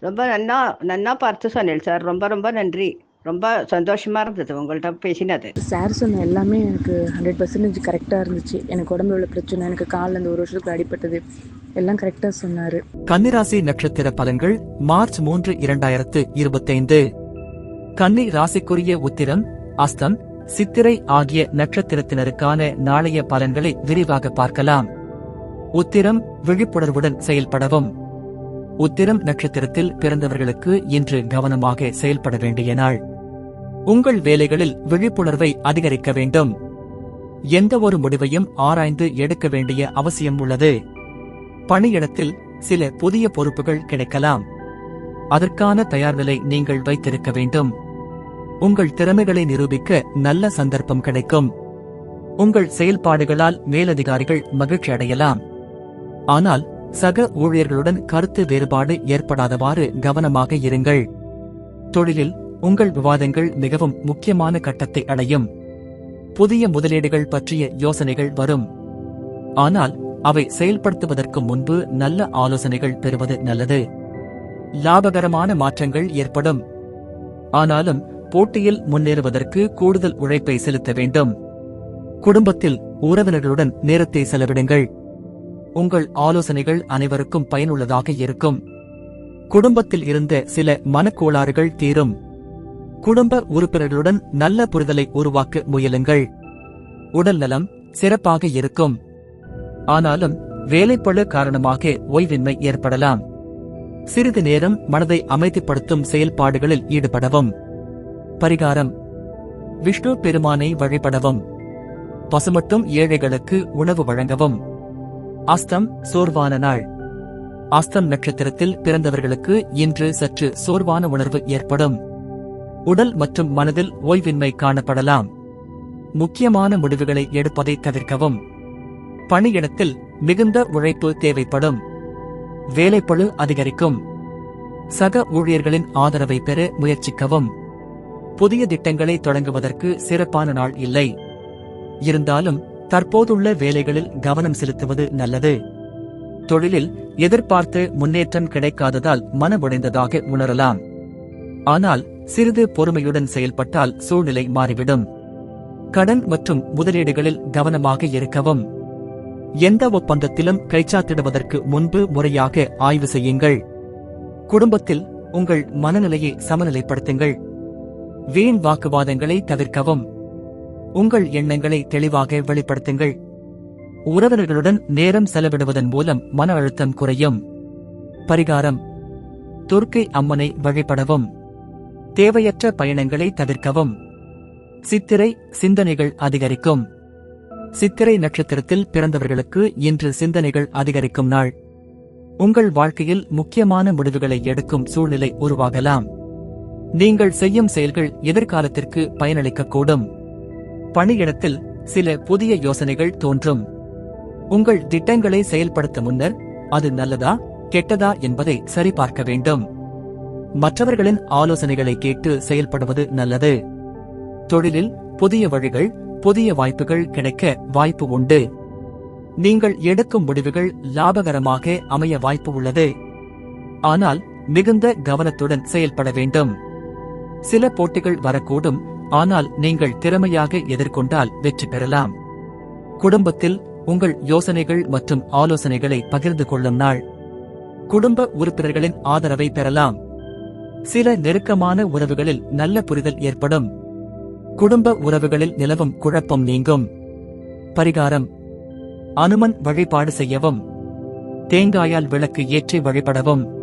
ரொம்ப நன்னா நன்னா பார்த்து சொன்னேன் சார். ரொம்ப ரொம்ப நன்றி. ரொம்ப சந்தோஷமா இருந்தது உங்கள்கிட்ட பேசினது. சார் சொன்ன எல்லாமே எனக்கு ஹண்ட்ரட் பர்சன்டேஜ் கரெக்டாக இருந்துச்சு. எனக்கு உடம்புல உள்ள பிரச்சனை எனக்கு காலில் இந்த ஒரு வருஷத்துக்கு அடிபட்டது எல்லாம் கரெக்டாக சொன்னார். கன்னிராசி நட்சத்திர பலன்கள் மார்ச் மூன்று இரண்டாயிரத்து இருபத்தைந்து. கன்னி ராசிக்குரிய உத்திரம் அஸ்தம் சித்திரை ஆகிய நட்சத்திரத்தினருக்கான நாளைய பலன்களை விரிவாக பார்க்கலாம். உத்திரம் விழிப்புணர்வுடன் செயல்படவும். உத்திரம் நட்சத்திரத்தில் பிறந்தவர்களுக்கு இன்று கவனமாக செயல்பட வேண்டிய நாள். உங்கள் வேலைகளில் விழிப்புணர்வை அதிகரிக்க வேண்டும். எந்த ஒரு முடிவையும் ஆராய்ந்து எடுக்க வேண்டிய அவசியம் உள்ளது. பணியிடத்தில் சில புதிய பொறுப்புகள் கிடைக்கலாம். அதற்கான தயார்நிலை நீங்கள் வைத்திருக்க வேண்டும். உங்கள் திறமைகளை நிரூபிக்க நல்ல சந்தர்ப்பம் கிடைக்கும். உங்கள் செயல்பாடுகளால் மேலதிகாரிகள் மகிழ்ச்சி அடையலாம் ஆனால் சக ஊழியர்களுடன் கருத்து வேறுபாடு ஏற்படாதவாறு கவனமாக இருங்கள். தொழிலில் உங்கள் விவாதங்கள் மிகவும் முக்கியமான கட்டத்தை அடையும். புதிய முதலீடுகள் பற்றிய யோசனைகள் வரும். ஆனால் அவை செயல்படுத்துவதற்கு முன்பு நல்ல ஆலோசனைகள் பெறுவது நல்லது. லாபகரமான மாற்றங்கள் ஏற்படும். ஆனாலும் போட்டியில் முன்னேறுவதற்கு கூடுதல் உழைப்பை செலுத்த வேண்டும். குடும்பத்தில் உறவினர்களுடன் நேரத்தை செலவிடுங்கள். உங்கள் ஆலோசனைகள் அனைவருக்கும் பயனுள்ளதாக இருக்கும். குடும்பத்தில் இருந்த சில மனக்கோளாறுகள் தீரும். குடும்ப உறுப்பினர்களுடன் நல்ல புரிதலை உருவாக்க முயலுங்கள். உடல் நலம் சிறப்பாக இருக்கும். ஆனாலும் வேலைப்பளு காரணமாக ஓய்வின்மை ஏற்படலாம். சிறிது நேரம் மனதை அமைதிப்படுத்தும் செயல்பாடுகளில் ஈடுபடவும். பரிகாரம். விஷ்ணு பெருமானை வழிபடவும். பசுமட்டும் ஏழைகளுக்கு உணவு வழங்கவும். அஸ்தம் சோர்வான நாள். அஸ்தம் நட்சத்திரத்தில் பிறந்தவர்களுக்கு இன்று சற்று சோர்வான உணர்வு ஏற்படும். உடல் மற்றும் மனதில் ஓய்வின்மை காணப்படலாம். முக்கியமான முடிவுகளை எடுப்பதை தவிர்க்கவும். பணியிடத்தில் மிகுந்த உழைப்பு தேவைப்படும். வேலைப்பளு அதிகரிக்கும். சக ஊழியர்களின் ஆதரவை பெற முயற்சிக்கவும். புதிய திட்டங்களை தொடங்குவதற்கு சிறப்பான நாள் இல்லை. இருந்தாலும் தற்போதுள்ள வேலைகளில் கவனம் செலுத்துவது நல்லது. தொழிலில் எதிர்பார்த்து முன்னேற்றம் கிடைக்காததால் மனமுடைந்ததாக உணரலாம். ஆனால் சிறிது பொறுமையுடன் செயல்பட்டால் சூழ்நிலை மாறிவிடும். கடன் மற்றும் முதலீடுகளில் கவனமாக இருக்கவும். எந்த ஒப்பந்தத்திலும் கைச்சாத்திடுவதற்கு முன்பு முறையாக ஆய்வு செய்யுங்கள். குடும்பத்தில் உங்கள் மனநிலையை சமநிலைப்படுத்துங்கள். வீண் வாக்குவாதங்களை தவிர்க்கவும். உங்கள் எண்ணங்களை தெளிவாக வெளிப்படுத்துங்கள். உறவினர்களுடன் நேரம் செலவிடுவதன் மூலம் மன அழுத்தம் குறையும். பரிகாரம். துர்க்கை அம்மனை வழிபடவும். தேவையற்ற பயணங்களை தவிர்க்கவும். சித்திரை சிந்தனைகள் அதிகரிக்கும். சித்திரை நட்சத்திரத்தில் பிறந்தவர்களுக்கு இன்று சிந்தனைகள் அதிகரிக்கும் நாள். உங்கள் வாழ்க்கையில் முக்கியமான முடிவுகளை எடுக்கும் சூழ்நிலை உருவாகலாம். நீங்கள் செய்யும் செயல்கள் எதிர்காலத்திற்கு பயனளிக்கக்கூடும். பணியிடத்தில் சில புதிய யோசனைகள் தோன்றும். உங்கள் திட்டங்களை செயல்படுத்த முன்னர் அது நல்லதா கெட்டதா என்பதை சரிபார்க்க வேண்டும். மற்றவர்களின் ஆலோசனைகளை கேட்டு செயல்படுவது நல்லது. தொழிலில் புதிய வழிகள் புதிய வாய்ப்புகள் கிடைக்க வாய்ப்பு உண்டு. நீங்கள் எடுக்கும் முடிவுகள் லாபகரமாக அமைய வாய்ப்பு உள்ளது. ஆனால் மிகுந்த கவனத்துடன் செயல்பட வேண்டும். சில போட்டிகள் வரக்கூடும் ஆனால் நீங்கள் திறமையாக எதிர்கொண்டால் வெற்றி பெறலாம். குடும்பத்தில் உங்கள் யோசனைகள் மற்றும் ஆலோசனைகளை பகிர்ந்து கொள்ளும் நாள். குடும்ப உறுப்பினர்களின் ஆதரவை பெறலாம். சில நெருக்கமான உறவுகளில் நல்ல புரிதல் ஏற்படும். குடும்ப உறவுகளில் நிலவும் குழப்பம் நீங்கும். பரிகாரம். அனுமன் வழிபாடு செய்யவும். தேங்காயால் விளக்கு ஏற்றி வழிபடவும்.